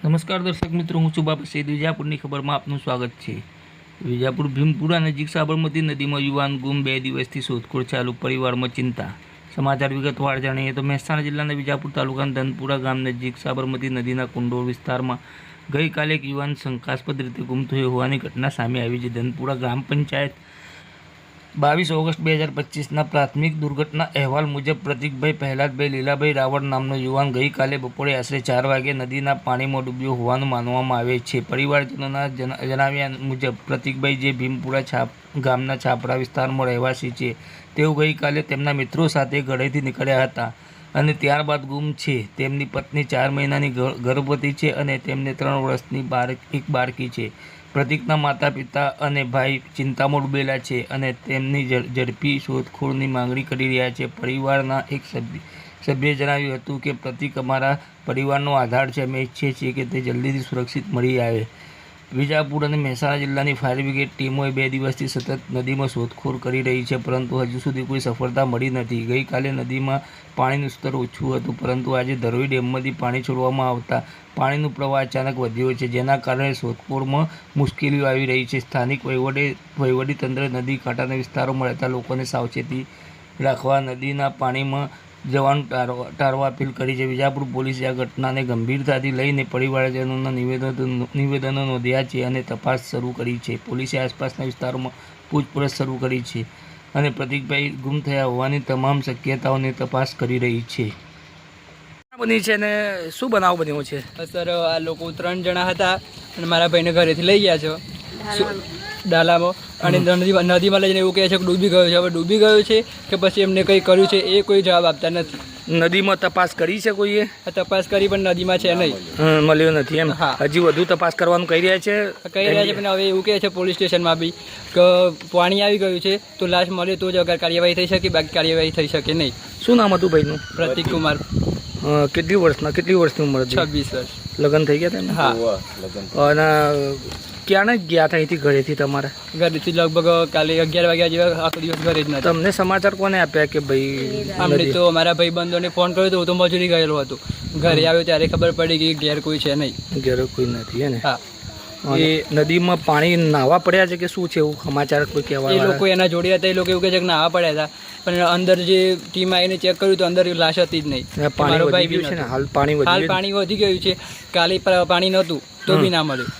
નમસ્કાર દર્શક મિત્રો, હું છું બાબા સૈદ વિજાપુરની ખબરમાં આપનું સ્વાગત છે. વિજાપુર ભીમપુરા નજીક સાબરમતી નદીમાં યુવાન ગુમ બે દિવસથી શોધખોળ ચાલુ, પરિવારમાં ચિંતા. સમાચાર વિગતવાર જાણીએ તો મહેસાણા જિલ્લાના વિજાપુર તાલુકાના ધનપુરા ગામ નજીક સાબરમતી નદીના કુંડોળ વિસ્તારમાં ગઈકાલે એક યુવાન શંકાસ્પદ રીતે ગુમ થયો હોવાની ઘટના સામે આવી છે. ધનપુરા ગ્રામ પંચાયત બાવીસ ઓગસ્ટ બે હજાર પચીસના પ્રાથમિક દુર્ઘટના અહેવાલ મુજબ પ્રતિકભાઈ પહેલાદભાઈ લીલાભાઈ રાવળ નામનો યુવાન ગઈકાલે બપોરે આશરે ચાર વાગે નદીના પાણીમાં ડૂબ્યો હોવાનું માનવામાં આવે છે. પરિવારજનોના જણાવ્યા મુજબ પ્રતિકભાઈ જે ભીમપુરા છાપ, ગામના છાપરા વિસ્તારમાં રહેવાસી છે, તેઓ ગઈકાલે તેમના મિત્રો સાથે ઘરેથી નીકળ્યા હતા અને ત્યારબાદ ગુમ છે. તેમની પત્ની ચાર મહિનાની ગર્ભવતી છે અને તેમને ત્રણ વર્ષની બાળક એક બાળકી છે. પ્રતિકના માતા પિતા અને ભાઈ ચિંતામાં ડૂબેલા છે અને તેમની ઝડ- ઝડપી શોધખોળની માંગણી કરી રહ્યા છે. પરિવારના એક સભ્ય સભ્યે જણાવ્યું હતું કે, પ્રતિક અમારા પરિવારનો આધાર છે. અમે ઈચ્છીએ છીએ કે તે જલ્દીથી સુરક્ષિત મળી આવે. વિજાપુર અને મહેસાણા જિલ્લાની ફાયર બ્રિગેડ ટીમોએ બે દિવસથી સતત નદીમાં શોધખોળ કરી રહી છે, પરંતુ હજુ સુધી કોઈ સફળતા મળી નથી. ગઈકાલે નદીમાં પાણીનું સ્તર ઓછું હતું, પરંતુ આજે ધરોઈ ડેમમાંથી પાણી છોડવામાં આવતા પાણીનું પ્રવાહ અચાનક વધ્યો છે, જેના કારણે શોધખોળમાં મુશ્કેલીઓ આવી રહી છે. સ્થાનિક વહીવટી તંત્ર નદી, કાંઠાના વિસ્તારોમાં રહેતા લોકોને સાવચેતી રાખવા નદીના પાણીમાં જવાનું ટાળવા ટાળવા અપીલ કરી છે. વિજાપુર પોલીસે આ ઘટનાને ગંભીરતાથી લઈને પરિવારજનોના નિવેદન નિવેદનો નોંધ્યા છે અને તપાસ શરૂ કરી છે. પોલીસે આસપાસના વિસ્તારોમાં પૂછપરછ શરૂ કરી છે અને પ્રતિકભાઈ ગુમ થયા હોવાની તમામ શક્યતાઓની તપાસ કરી રહી છે. બની છે ને શું બનાવ બન્યો છે? સર આ લોકો ત્રણ જણા હતા અને મારા ભાઈને ઘરેથી લઈ ગયા છે. ડાલામાં. અને નદીમાં નદીમાં લઈને એવું કહે છે કે ડૂબી ગયો છે. હવે ડૂબી ગયો છે કે પછી એમને કંઈ કર્યું છે એ કોઈ જવાબ આપતા નથી. નદીમાં તપાસ કરી છે કોઈએ? તપાસ કરી પણ નદીમાં છે નહીં. મળ્યો નથી એમ. હા. હજી વધુ તપાસ કરવાનું કહી રહ્યા છે? કહી રહ્યા છે પણ હવે એવું કહે છે પોલીસ સ્ટેશનમાં બી કે પાણી આવી ગયું છે તો લાશ મળે તો જ અગર કાર્યવાહી થઈ શકે બાકી કાર્યવાહી થઈ શકે નહીં. શું નામ હતું ભાઈનું? પ્રતિક કુમાર. કેટલી વર્ષના કેટલી વર્ષની ઉંમર હતી? છવ્વીસ વર્ષ. લગ્ન થઈ ગયા હતા હા. અને ક્યાં ગયા હતા અહીંથી ઘરેથી તમારે? ઘરેથી લગભગ કાલે અગિયાર વાગ્યા જેવા આખો દિવસ ઘરે જ નથી તમને સમાચાર કોને આપ્યા કે ભાઈ અમને તો મારા ભાઈબંધોને ફોન કર્યો તો હું તો મજૂરી ગયેલો હતો. ઘરે આવ્યો ત્યારે ખબર પડી કે ઘેર કોઈ છે નહીં. ઘેર કોઈ નથી હે ને? હા. એ નદીમાં પાણી નાવા પડ્યા છે કે શું છે એવું સમાચાર કોઈ એ લોકો એના જોડે હતા એ લોકો એવું કહે છે કે નાવા પડ્યા હતા. પણ અંદર જે ટીમ આવીને ચેક કર્યું તો અંદર લાશ હતી જ નહીં. પાણી વધી ગયું છે ને? હાલ પાણી વધી હાલ પાણી વધી ગયું છે. કાલે પાણી નહોતું તો બી ના મળ્યું.